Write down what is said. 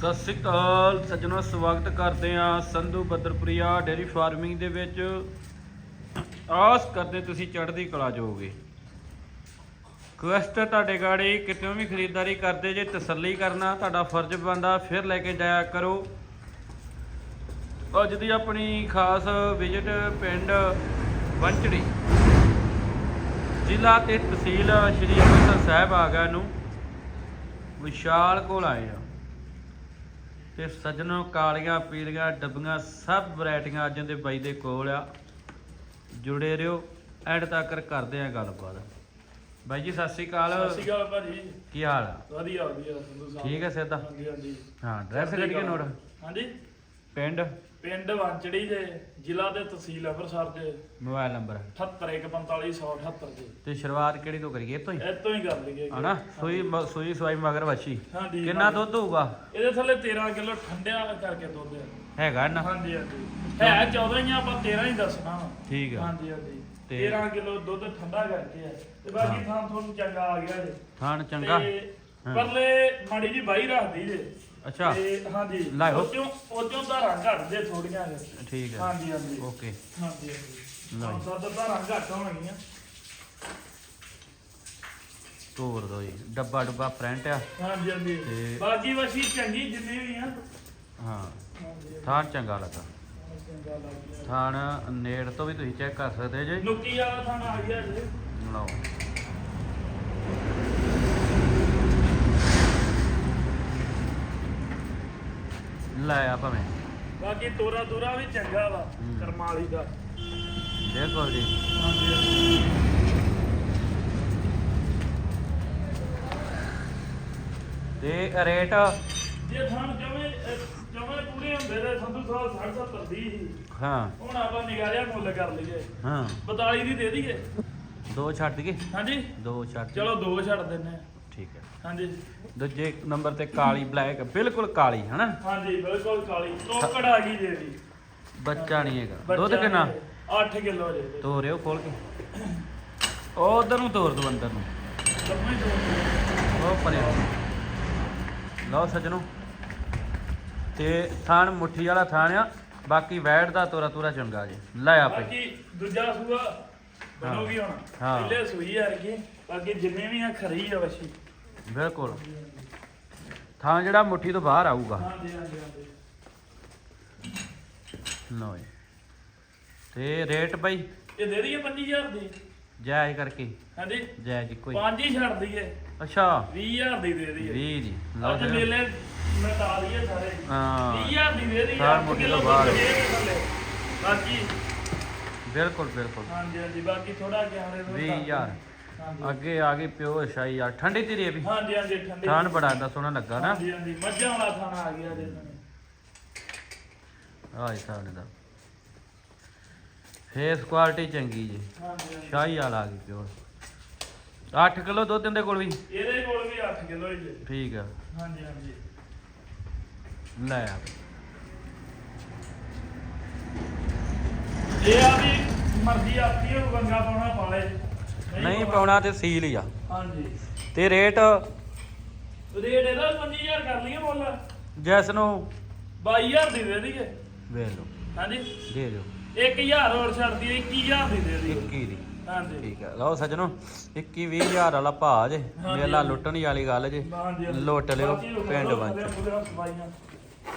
ਸਤਿ ਸ੍ਰੀ ਅਕਾਲ ਸੱਜਣੋ, ਸਵਾਗਤ ਕਰਦੇ ਆ ਸੰਧੂ ਬੱਦਰਪੁਰੀਆ ਡੇਰੀ ਫਾਰਮਿੰਗ ਦੇ ਵਿੱਚ। ਆਸ ਕਰਦੇ ਤੁਸੀਂ ਚੜ੍ਹਦੀ ਕਲਾ ਜਾਓਗੇ ਕੁਐਸਟ ਤੁਹਾਡੇ ਗਾੜੀ ਕਿਤੇ ਵੀ ਖਰੀਦਦਾਰੀ ਕਰਦੇ ਜੇ, ਤਸੱਲੀ ਕਰਨਾ, ਤੁਹਾਡਾ ਫਰਜ਼ ਬਣਦਾ, ਫਿਰ ਲੈ ਕੇ ਜਾਇਆ ਕਰੋ। ਅੱਜ ਦੀ ਆਪਣੀ ਖਾਸ ਵਿਜ਼ਿਟ ਪਿੰਡ ਵੰਚੜੀ। ਜ਼ਿਲ੍ਹਾ ਤੇ ਤਹਿਸੀਲ ਸ਼੍ਰੀ ਅੰਮ੍ਰਿਤਸਰ ਸਾਹਿਬ ਆ ਗਿਆ ਨੂੰ ਵਿਸ਼ਾਲ ਕੋਲ ਆਏ ਆ। ਤੇ ਸੱਜਣੋ ਕਾਲੀਆਂ ਪੀਲੀਆਂ ਡੱਬੀਆਂ ਸਭ ਵੈਰਾਈਟੀਆਂ ਅੱਜ ਦੇ ਬਾਈ ਦੇ ਕੋਲ ਆ। ਜੁੜੇ ਰਹੋ ਐਂਡ ਤੱਕ ਕਰਦੇ ਆ ਗੱਲਬਾਤ। ਬਾਈ ਜੀ ਸਤਿ ਸ੍ਰੀ ਅਕਾਲ। ਸਤਿ ਸ਼੍ਰੀ ਅਕਾਲ ਭਾਜੀ। ਕੀ ਹਾਲ ਆ? ਵਧੀਆ ਵਧੀਆ। ਸੰਧੂ ਸਾਹਿਬ ਠੀਕ ਹੈ ਸਿੱਧਾ? ਹਾਂਜੀ ਹਾਂਜੀ। ਹਾਂ ਡਰੈਸ ਕੱਢੀਏ ਨੋਟ? ਹਾਂਜੀ? ਪਿੰਡ? ਪਿੰਡ ਵਾਂਚੜੀ ਦੇ ਜ਼ਿਲ੍ਹਾ ਤੇ ਤਹਿਸੀਲ ਅੰਮ੍ਰਿਤਸਰ ਦੇ ਮੋਬਾਈਲ ਨੰਬਰ। 78145 ਦੇ ਤੇ ਸ਼ੁਰੂਆਤ ਕਿਹੜੀ ਤੋਂ ਕਰੀਏ? ਇੱਥੋਂ ਹੀ? ਇਤੋਂ ਹੀ ਕਰ ਲਈਏ। ਹਨਾ? ਸੂਈ ਮ- ਸੂਈ ਸਵਾਈ ਮਗਰ ਵੱਛੀ ਹਾਂਜੀ ਕਿੰਨਾ ਦੁੱਧ ਹੋਊਗਾ? ਇਹਦੇ ਥੱਲੇ 13 ਕਿਲੋ ਠੰਡਿਆ ਕਰਕੇ ਦੁੱਧ ਹੈ। ਹੈਗਾ ਨਾ? ਹਾਂਜੀ ਹਾਂਜੀ। ਹੈ 14 ਹੀ ਆ, ਆਪਾਂ 13 ਹੀ ਦੱਸਣਾ ਵਾ। ਠੀਕ ਆ। ਹਾਂਜੀ ਹਾਂਜੀ। ਤੇ- 13 ਕਿਲੋ ਦੁੱਧ ਠੰਡਾ ਕਰਕੇ ਆ ਤੇ ਬਾਕੀ ਥਾਂ ਤੁਹਾਨੂੰ ਚੰਗਾ ਆ ਗਿਆ ਜੇ। ਥਾਣ ਚੰਗਾ। ਤੇ ਹਾਂ। ਪਰਲੇ ਮਾੜੀ ਜੀ ਬਾਈ ਰੱਖਦੀ ਜੇ। ਅੱਛਾ। ਤੇ ਹਾਂਜੀ ਲਾਇਓ। ਉਹ ਚੋਂ ਧਾਰਾਂ ਘਟਦੇ ਥੋੜੀਆਂ ਜਿਹਾ ਠੀਕ ਹੈ। ਹਾਂਜੀ ਹਾਂਜੀ। ਓਕੇ। ਹਾਂਜੀ ਹਾਂਜੀ। ਲਓ ਜੀ। ਸੱਤ ਧਾਰਾਂ ਘੱਟ ਹੋਣਗੀਆਂ। ਤੋਰ ਦੋ ਜੀ। ਡੱਬਾ ਡੱਬਾ ਪ੍ਰਿੰਟ ਆ। ਹਾਂਜੀ ਹਾਂਜੀ। ਤੇ- ਬਾਕੀ ਵਸੀ ਚੰਗੀ ਜਿੰਨੇ ਵੀ ਆ। ਹਾਂ। ਹਾਂਜੀ ਥਾਣ ਚੰਗਾ ਲੱਗਾ। ਥਾਣ ਨੇੜ ਤੋਂ ਵੀ ਤੁਸੀਂ ਚੈੱਕ ਕਰ ਸਕਦੇ ਜੇ। ਨੁੱਕੀ ਵਾਲਾ ਥਾਣਾ ਆ ਗਿਆ ਜੀ। ਲਓ। ਲੈ ਆ ਭਾਵੇਂ। ਬਾਕੀ ਤੋਰਾ ਤੋਰਾ ਵੀ ਚੰਗਾ ਵਾ ਹੂੰ। ਕਰਮਾਂ ਵਾਲੀ ਦਾ। ਦੇਖੋ ਜੀ। ਤੇ ਰੇਟ? ਜੇ ਥਾਂ ਜਮੇ ਜਮੇ ਪੂਰੇ ਹੁੰਦੇ ਤੇ ਸੰਧੂ ਸਾਹਿਬ 60 70 ਦੀ ਸੀ। ਹਾਂ। ਹੁਣ ਆਪਾਂ ਨਿਗਾਰਿਆ ਮੁੱਲ ਕਰ ਲਈਏ। ਹਾਂ। 42 ਦੀ ਦੇ ਦਈਏ। ਦੋ ਛੱਡ ਦਈਏ? ਹਾਂਜੀ। ਦੋ ਛੱਡ ਚਲੋ ਦੋ ਛੱਡ ਦਿੰਨੇ ਆ। ਠੀਕ ਹੈ। ਹਾਂਜੀ। ਦੂਜੇ ਨੰਬਰ ਤੇ ਕਾਲੀ ਬਲੈਕ ਬਿਲਕੁਲ ਕਾਲੀ ਹਨਾ? ਹਾਂਜੀ ਬਿਲਕੁਲ ਕਾਲੀ। ਤੋਕੜ ਆ ਗਈ ਜੇ ਦੀ ਬੱਚਾ ਨਹੀਂ ਹੈਗਾ। ਦੁੱਧ ਕਿੰਨਾ? 8 ਕਿਲੋ ਜੇ। ਤੋਰਿਓ ਖੋਲ ਕੇ। ਉਹ ਉਧਰ ਨੂੰ ਤੋਰ ਦੋ ਅੰਦਰ ਨੂੰ ਉਹ ਪਰੇ ਲਓ ਸੱਜਣੋ। ਤੇ ਥਾਣ ਮੁੱਠੀ ਵਾਲਾ ਥਾਣ ਆ। ਬਾਕੀ ਵੈੜ ਦਾ ਤੋਰਾ ਤੋਰਾ ਚੰਗਾ ਜੀ। ਲੈ ਆਪੇ। ਬਾਕੀ ਦੂਜਾ ਸੂਆ ਬਣੋਗੀ ਹੁਣ। ਹਾਂ। ਪਹਿਲੇ ਸੂਈ ਆ ਰਹੀ ਬਾਕੀ ਜਿੰਨੇ ਵੀ ਆ ਖਰੀ ਆ ਵਸ਼ੀ। ਬਿਲਕੁਲ। ਥਾਂ ਜਿਹੜਾ ਮੁੱਠੀ ਤੋਂ ਬਾਹਰ ਆਊਗਾ। ਲਓ ਜੀ। ਤੇ ਰੇਟ ਬਈ? ਇਹ ਦੇ ਦਈਏ 25000 ਦੀ? ਜਾਇਜ਼ ਕਰਕੇ। ਹਾਂਜੀ। ਜਾਇਜ਼ ਕੋਈ ਪੰਜ ਹੀ ਛੱਡ ਦਈਏ। ਅੱਛਾ। 20000 ਦੀ ਦੇ ਦਈਏ। 20 ਜੀ। ਲਓ ਅੱਜ ਸੱਜਣੋ। ਮੇਲੇ ਮਟਾ ਦਈਏ ਸਾਰੇ। ਹਾਂ। 20000 ਦੀ ਦੇ ਦਈਏ। ਮੁੱਠੀ ਤੋਂ ਬਾਹਰ। ਦੇ ਦੇ। ਬਾਕੀ? ਬਿਲਕੁਲ ਬਿਲਕੁਲ। ਹਾਂਜੀ ਹਾਂਜੀ। ਬਾਕੀ ਥੋੜਾ ਗਿਆਰੇ 20000 ਹਾਂਜੀ ਅੱਗੇ ਆ ਗਈ ਪਿਓ ਸ਼ਾਈ ਆ ਠੰਡੀ ਤੇਰੀ ਇਹ ਵੀ। ਹਾਂਜੀ ਹਾਂਜੀ ਠੰਡੇ। ਥਾਣ ਬੜਾ ਦਾ ਸੋਹਣਾ ਲੱਗਾ ਨਾ। ਹਾਂਜੀ ਹਾਂਜੀ ਮੱਝਾਂ ਵਾਲਾ ਖਾਣਾ ਆ ਗਿਆ ਜੇ ਆਹ ਹਿਸਾਬ ਨੇ ਦਾ ਫੇਸ ਕੁਆਲਿਟੀ ਚੰਗੀ ਜੀ। ਹਾਂਜੀ ਸ਼ਾਹੀ ਵਾਲਾ ਆ ਗਈ ਪਿਓ। 8 ਕਿਲੋ ਦੁੱਧ ਦਿੰਦੇ ਕੋਲ ਵੀ? ਇਹਦੇ ਕੋਲ ਵੀ 8 ਕਿਲੋ ਹੀ ਜੇ ਠੀਕ ਆ। ਹਾਂਜੀ ਹਾਂਜੀ। ਲੈ ਆ। ਇਹ ਆ ਵੀ ਮਰਜ਼ੀ ਆਪਣੀ ਹੈ ਵੰਗਾ ਪਾਉਣਾ ਪਾਲੇ ਪਾਉਣਾ ਤੇ ਸੀਲ ਹੀ ਆ। ਹਾਂਜੀ। ਤੇ ਰੇਟ? ਰੇਟ ਇਹਦਾ 5000 ਕਰ ਲਈਏ ਮੁੱਲ। ਜੈਸ ਨੂੰ 22000 ਦੀ ਦੇ ਦਈਏ। ਵੇਖ ਲਓ ਹਾਂਜੀ। ਦੇ ਦਿਓ। 1000 ਹੋਰ ਛੱਡ ਦਈਏ 21000 ਦੀ ਦੇ ਦਈਏ। 21 ਦੀ। ਹਾਂਜੀ। ਠੀਕ ਆ। ਲਓ ਸੱਜਣੋ 21 20000 ਵਾਲਾ ਭਾਅ ਜੇ। ਮੇਲਾ ਲੁੱਟਣ ਵਾਲੀ ਗੱਲ ਜੇ। ਲੁੱਟ ਲਿਓ ਪਿੰਡ ਵੰਚ।